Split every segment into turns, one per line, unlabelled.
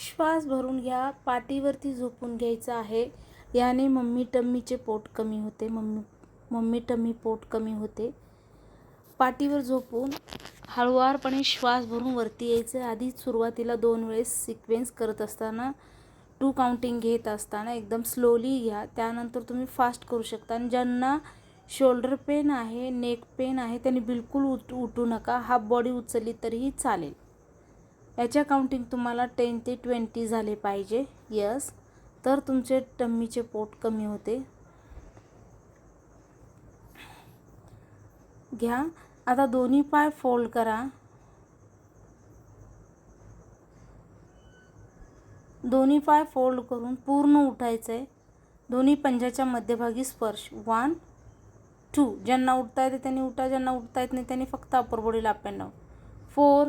श्वास भरून घ्या पाठीवरती झोपून घ्यायचं आहे. याने मम्मी टम्मीचे पोट कमी होते. मम्मी मम्मी टम्मी पोट कमी होते. पाठीवर झोपून हळुवारपणे श्वास भरून वरती यायचं. आधी सुरुवातीला दोन वेळेस सिक्वेन्स करत असताना टू काउंटिंग घेत असताना एकदम स्लोली घ्या. त्यानंतर तुम्ही फास्ट करू शकता. आणि ज्यांना शोल्डर पेन आहे नेक पेन आहे त्यांनी बिलकुल उठ उठू नका. हाफ बॉडी उचलली तरीही चालेल. याच्या काउंटिंग तुम्हाला टेन ते ट्वेंटी झाले पाहिजे. यस तर तुमचे टम्मीचे पोट कमी होते. घ्या. आता दोन्ही पाय फोल्ड करा. दोन्ही पाय फोल्ड करून पूर्ण उठायचं आहे दोन्ही पंजाच्या मध्यभागी स्पर्श. वन टू ज्यांना उठता येते त्यांनी उठा ज्यांना उठता येत नाही त्यांनी फक्त अपर बॉडीला up and down four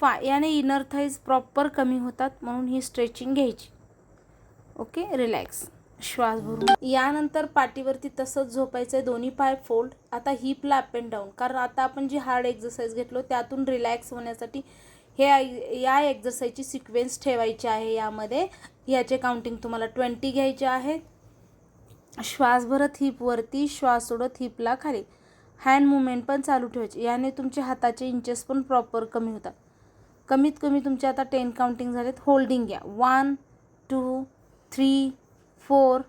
Five याने इनर थाईज प्रॉपर कमी होतात म्हणून ही स्ट्रेचिंग घ्यायची. ओके रिलॅक्स श्वास भरून. यानंतर पाठीवरती तसंच झोपायचं आहे दोन्ही पाय फोल्ड आता हिपला अप अँड डाऊन कारण आता आपण जी हार्ड एक्झरसाईज घेतलो त्यातून रिलॅक्स होण्यासाठी हे या एक्झरसाईजची सिक्वेन्स ठेवायची आहे यामध्ये. याचे काउंटिंग तुम्हाला ट्वेंटी घ्यायचे आहेत. श्वास भरत हिपवरती श्वास सोडत हिपला खाली. हँड मुवमेंट पण चालू ठेवायचे. याने तुमचे हाताचे इंचेस पण प्रॉपर कमी होतात. कमीत कमी तुमचे आता टेन काउंटिंग झालेत. होल्डिंग घ्या. One two three four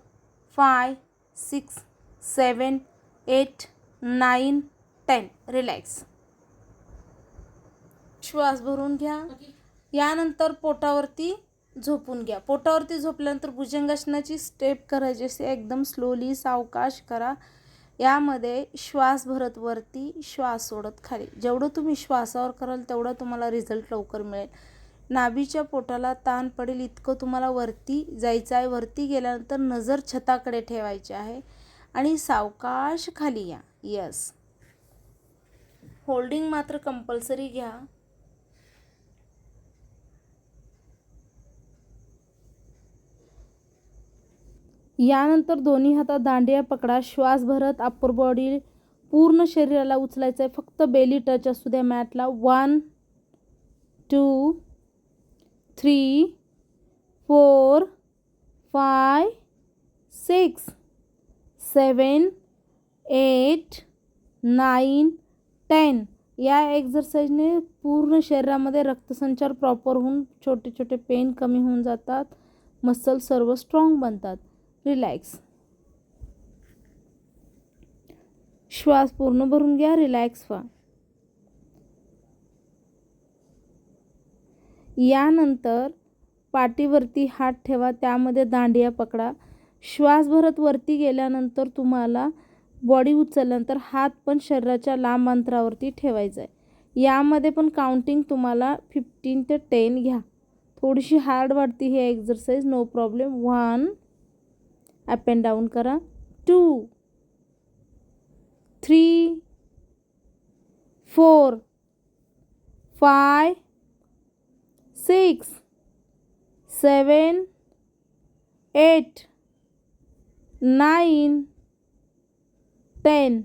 five six seven eight nine ten relax श्वास भरून घ्या. यानंतर पोटावरती झोपून घ्या. पोटावरती झोपल्यानंतर भुजंगासनाची स्टेप करायची असते एकदम स्लोली सावकाश करा. यामध्ये श्वास भरत वरती श्वास सोडत खाली. जेवढं तुम्ही श्वासावर कराल तेवढं तुम्हाला रिझल्ट लवकर मिळेल. नाभीच्या पोटाला ताण पडेल इतकं तुम्हाला वरती जायचं आहे वरती गेल्यानंतर नजर छताकडे ठेवायची आहे आणि सावकाश खाली या. यस होल्डिंग मात्र कंपल्सरी घ्या. यानंतर दोन्ही हातात दांडिया पकडा श्वास भरत अप्पर बॉडी पूर्ण शरीराला उचलायचं आहे फक्त बेली टच असू द्या मॅटला. One two three four five six seven eight nine ten या एक्झरसाईजने पूर्ण शरीरामध्ये रक्तसंचार प्रॉपर होऊन छोटे छोटे पेन कमी होऊन जातात. मसल सर्व स्ट्रॉंग बनतात. रिलॅक्स श्वास पूर्ण भरून घ्या रिलॅक्स व्हा. यानंतर पाठीवरती हात ठेवा त्यामध्ये दांडिया पकडा. श्वास भरत वरती गेल्यानंतर तुम्हाला बॉडी उचलल्यानंतर हात पण शरीराच्या लांब अंतरावरती ठेवायचा आहे यामध्ये पण काउंटिंग तुम्हाला फिफ्टीन ते टेन घ्या. थोडीशी हार्ड वाटते ही exercise no problem one up and down करा। Two, three, four five six, seven, eight, nine, ten.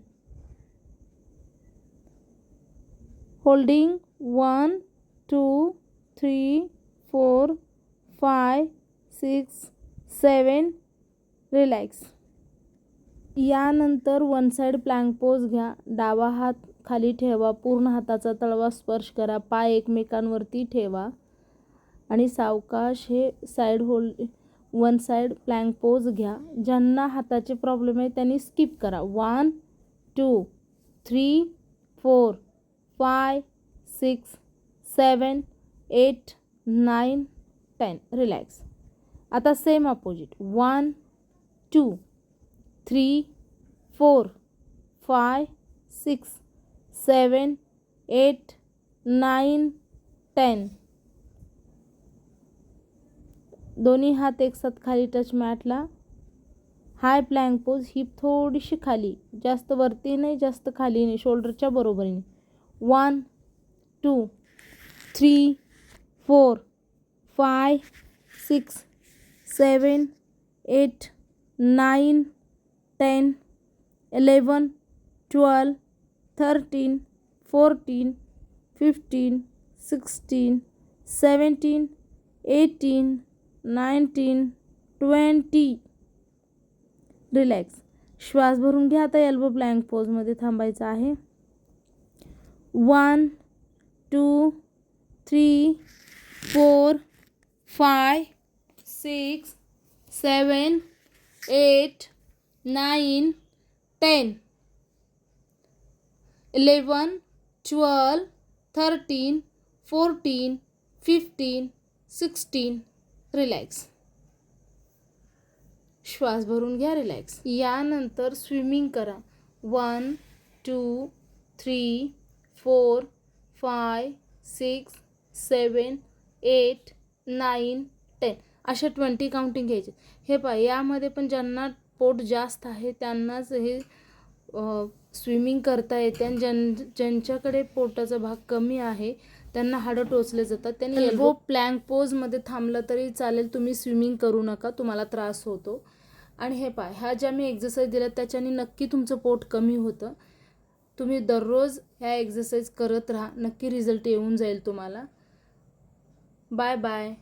Holding one, two, three, four five six, seven relax. यानंतर वन साईड प्लँक पोज घ्या. डावा हात खाली ठेवा. पूर्ण हाताचा तळवा स्पर्श करा. पाय एकमेकांवरती ठेवा. आणि सावकाश हे side hold one side plank pose घ्या. ज्यांना हाताचे प्रॉब्लेम आहे त्यांनी स्किप करा. One two three four five six seven eight nine ten. Relax. आता same opposite. One two three four five six seven eight nine ten. दोन्ही हात एकसाथ खाली टच मॅटला. हाय प्लँक पोज हिप थोडीशी खाली. जास्त वरती नाही जास्त खाली नाही शोल्डरच्या बरोबरीने. One two three four five six seven eight nine ten eleven twelve thirteen fourteen fifteen sixteen seventeen eighteen nineteen twenty. Relax. श्वास भरून घ्या आता एल्बो ब्लँक पोजमध्ये थांबायचं आहे. One two three four five six seven eight nine ten eleven twelve thirteen fourteen fifteen sixteen relax श्वास भरून घ्या रिलॅक्स यानंतर स्विमिंग करा. One two three four five six seven eight nine ten अशा twenty counting घ्यायचे. हे पहा यामध्ये पण ज्यांना पोट जास्त आहे त्यांनाच हे स्विमिंग करता येते आणि ज्यां ज्यांच्याकडे पोटाचा भाग कमी आहे त्यांना हाडं टोचले जातात. त्यांनी एल्बो प्लँक पोजमध्ये थांबलं तरी चालेल तुम्ही स्विमिंग करू नका तुम्हाला त्रास होतो. आणि हे पहा ह्या ज्या मी एक्झरसाईज दिल्या त्याच्याने नक्की तुमचं पोट कमी होतं. तुम्ही दररोज ह्या एक्झरसाईज करत राहा नक्की रिझल्ट येऊन जाईल तुम्हाला. Bye bye